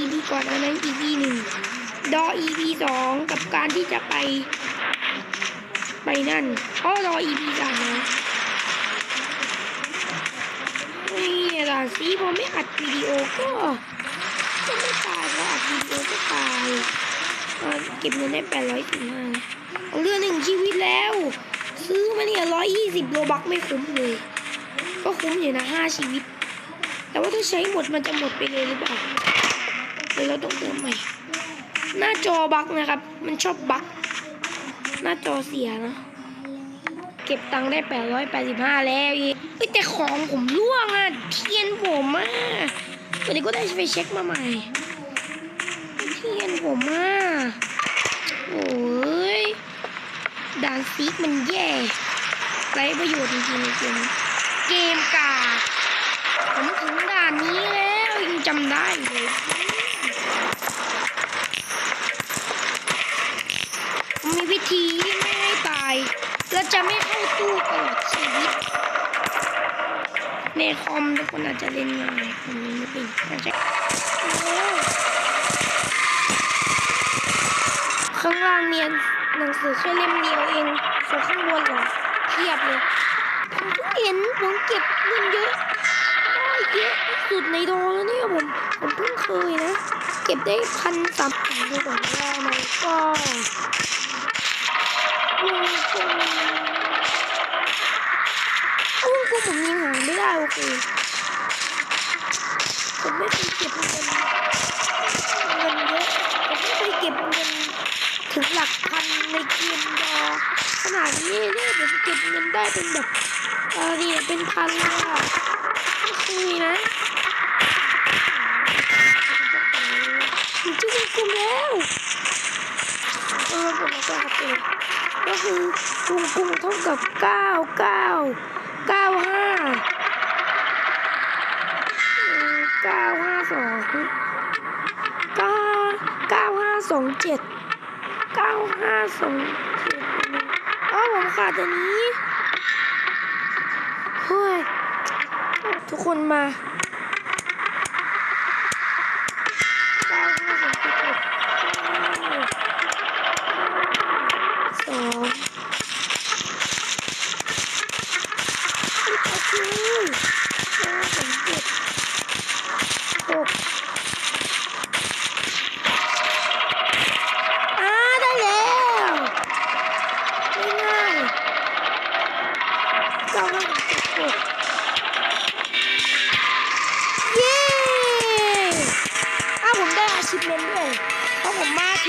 EP ก่อนอันนั้น EP หนึ่งดอ EP สองกับการที่จะไป ไปนั่นอ๋อรอ EP สามนะนี่ล่ะสิพอไม่อัดวิดีโอก็ก็ไม่ตายพออัดวิดีโอก็ตายเก็บเงินได้แปดร้อยสิบห้าเอาเรื่องหนึ่งชีวิตแล้ว ซื้อมาเนี่ยร้อยยี่สิบโลบักไม่คุ้มเลย ก็คุ้มอยู่นะห้าชีวิต แต่ว่าถ้าใช้หมดมันจะหมดไปเลยหรือเปล่า เดี๋ยวเราต้องเติมใหม่ หน้าจอบักนะครับ มันชอบบักหน้าจอเสียนะเก็บตังค์ได้แปดร้อยแปดสิบห้าแล้วอีกเอ้ยแต่ของผมร่วงอะ เทียนผมอะวันนี้ก็ได้ไปเช็คมาใหม่ เทียนผมอะ โอ้ยด่านซีกมันแย่ไรประโยชน์จริงๆในเกมนี้เกมกาผมถึงด่านนี้แล้วยังจำได้เลย มีวิธีที่ไม่ให้ตาย และจะไม่เข้าตู้ตลอดชีวิตในคอมทุกคนอาจจะเล่นง่ายผมเล่นไม่เป็นอาจจะข้างล่างเนี่ยหนังสือแค่เล่มเดียวเองส่วนข้างบนเหรอเทียบเลยผมเพิ่งเห็นผมเก็บเงินเยอะได้เยอะที่สุดในโดแล้วเนี่ยผมผมเพิ่งเคยนะ เก็บได้พันสามดูก่อนว่ามันก็ ลมวกลมผมยังหาไม่ได้โอเคผมไม่เคยเก็บเงินเงินเยอะผมไม่เคยเก็บเงินถึงหลักพันในเกมดอขนาดนี้เนี่ยผมเก็บเงินได้เป็นแบบเออเนี่ยเป็นพันเลยอะไม่เคยนะอยู่ที่วงกลมแล้วเออผมจะหาเอง ก็คือวงกลมเท่ากับเก้าเก้าเก้าห้าเก้าห้าสองเก้าเก้าห้าสองเจ็ดเก้าห้าสองเจ็ดอ๋อผมขาดอันนี้เฮ้ยทุกคนมาะ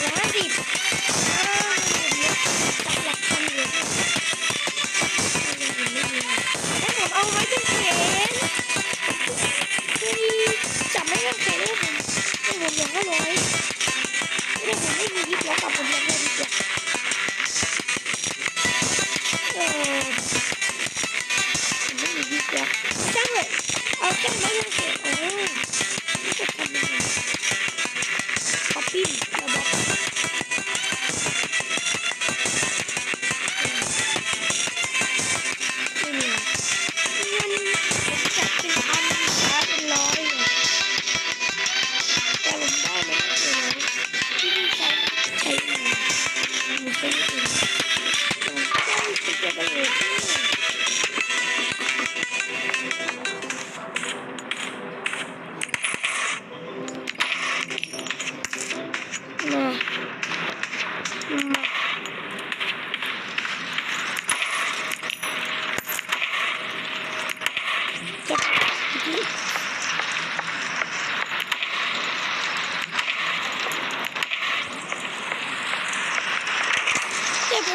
ผมมาที่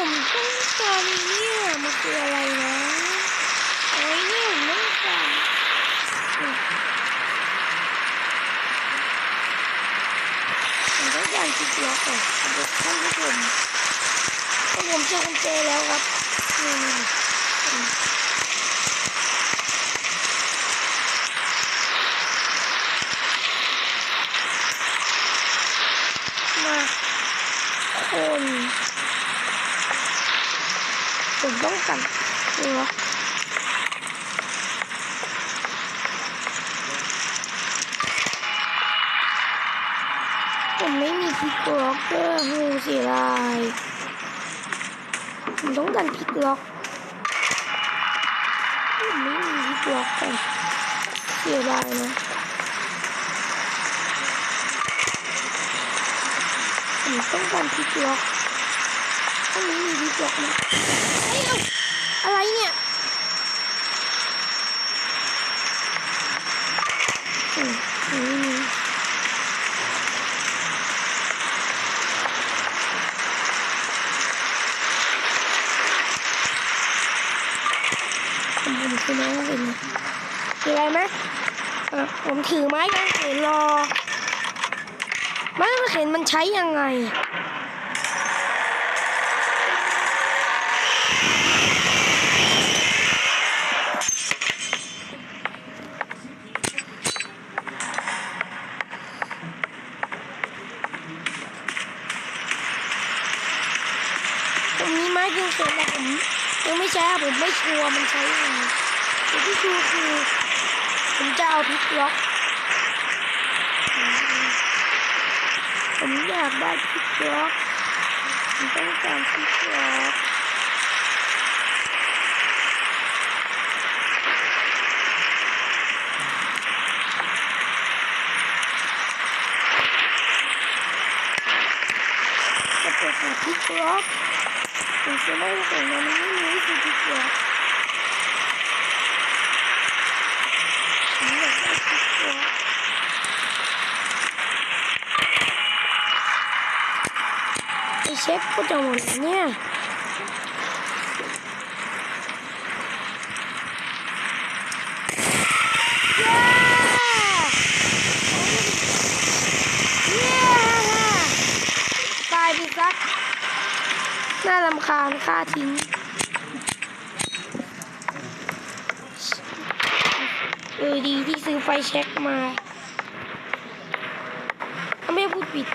ผมต้องการเนี่ยมันคืออะไรนะโอ้ยเนี่ยผมต้องการผมต้องการคิดล็อกก่อนเดี๋ยท่านผู้ชมท่านผมเจอคุณเจแล้วครับนี่้องกันนี่ผมไม่มีพิกล็อกเกอร์ฮูสิไรผมต้องการพิกล็อกผมไม่มีพิกล็อกกันเสียดายนะผมต้องการพิกล็อก ต้องนี้มีพลิกล็อกไอ้เอาอะไรเนี่ยอืมอืมผมผมคือไม้กางเขนคืออะไรไหมผมถือไม้กางเขนรอ ไม้กางเขนมันใช้ยังไงอะผมมีไม้กางเขนแต่ผมยังไม่ใช้อะผมไมันใช้ยังไงแต่ที่ชัวคือผมจะเอาพิกล็อก ผมอยากได้พิกล็อกผมต้องการพิกล็อกจะเปิดพิกล็อกผมจะได้แต่มันไม่มีวิธีพลิกล็อกผมอยากได้พลิกล็อก ไอเชฟก็จะหมดเนี่ยเย้เย้ตายไปซะน่ารำคาญค่าทิ้งเออดีที่ซื้อไฟแช็กมาไม่พูดผิด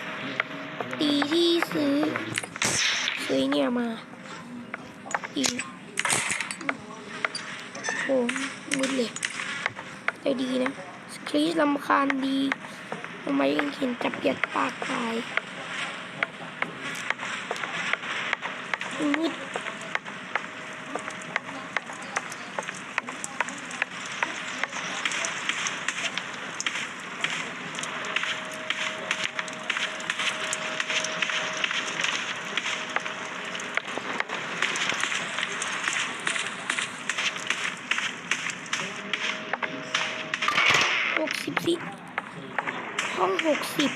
ดีที่ซื้อ ซื้อเนี่ยมา อีกโอ้มืดเลยแต่ดีนะ สครีสลำคาญดีทำไมยังเห็นจับเปียดปากตายมืดห กสิห้องหกสิบ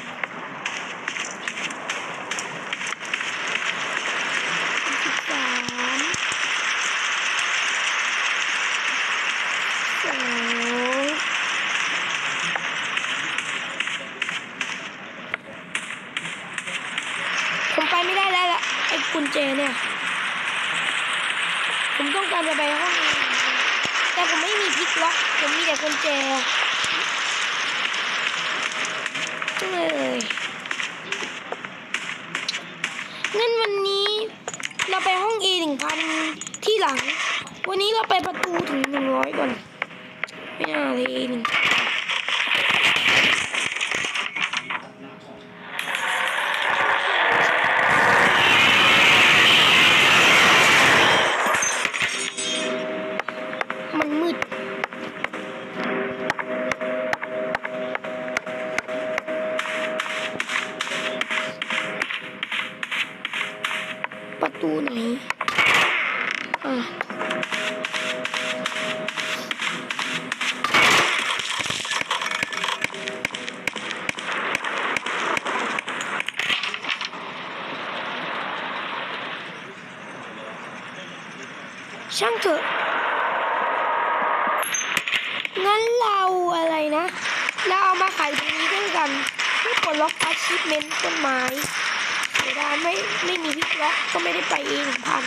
สิบสามสองผมไปไม่ได้แล้วล่ะไอ้กุญแจเนี่ย ผมต้องการจะไปห้องแต่ผมไม่มีพลิกล็อกผมมีแต่กุญแจ เลยงั้นวันนี้เราไปห้อง A หนึ่งพันที่หลัง วันนี้เราไปประตูถึงหนึ่งร้อยก่อน ไม่น่าเลย A หนึ่ง ตูไหนอะช่างเถอะ งั้นเราอะไรนะ เราเอามาขายตรงนี้ด้วยกันเพื่อปลดล็อกอาชีพเมนต้นไม้ สียดายไม่ไม่มีพิกล็อกก็ไม่ได้ไปเองพัน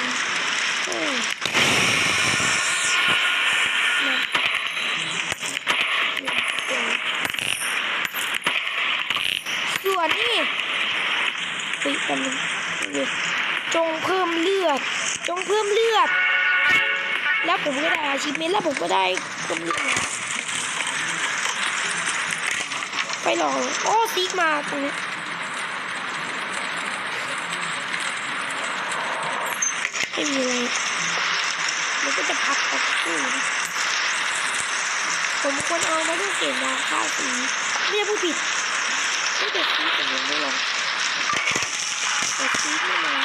ส่วนนี่ปิดกันจงเพิ่มเลือด จงเพิ่มเลือด แล้วผมก็ได้อาชีพเมนแล้วผมก็ได้เพิ่มเลือดไปลอง โอ้ซีกมาตรงนี้ ไม่มีอะไรมันก็จะพับออกคู่นะผมควรเอามาต้อเก็บนาค่าสีไม่ได้ผู้ผิดไม่แต่ซีผมยังไม่ลองแต่ซีไม่มา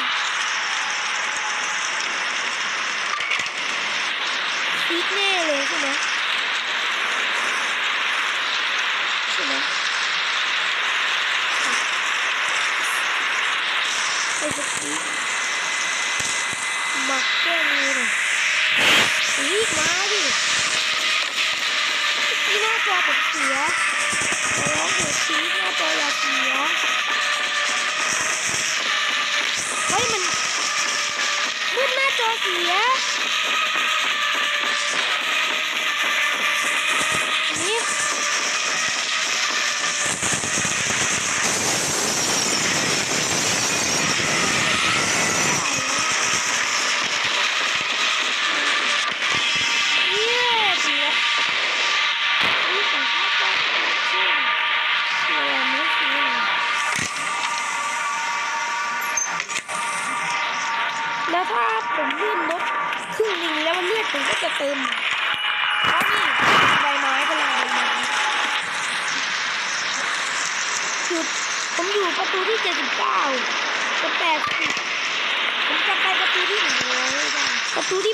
ซีแน่เลยใช่ไหมใช่ไหมไปจะซี มาแก้มือหน่อยรีบมาดิที่หน้าจอผมเสียร้องเถอะซีหน้าจออย่าเสียเฮ้ยมันมืดหน้าจอเสีย ถ้าผมเลื่อนรถครึ่งหนึงแล้วมันเลือดผมก็จะเติมเพราะนี่ใบไม้พลังใบไม้จุดผมอยู่ประตูที่79กับ80ผมจะไปประตูที่100ได้ประตูที่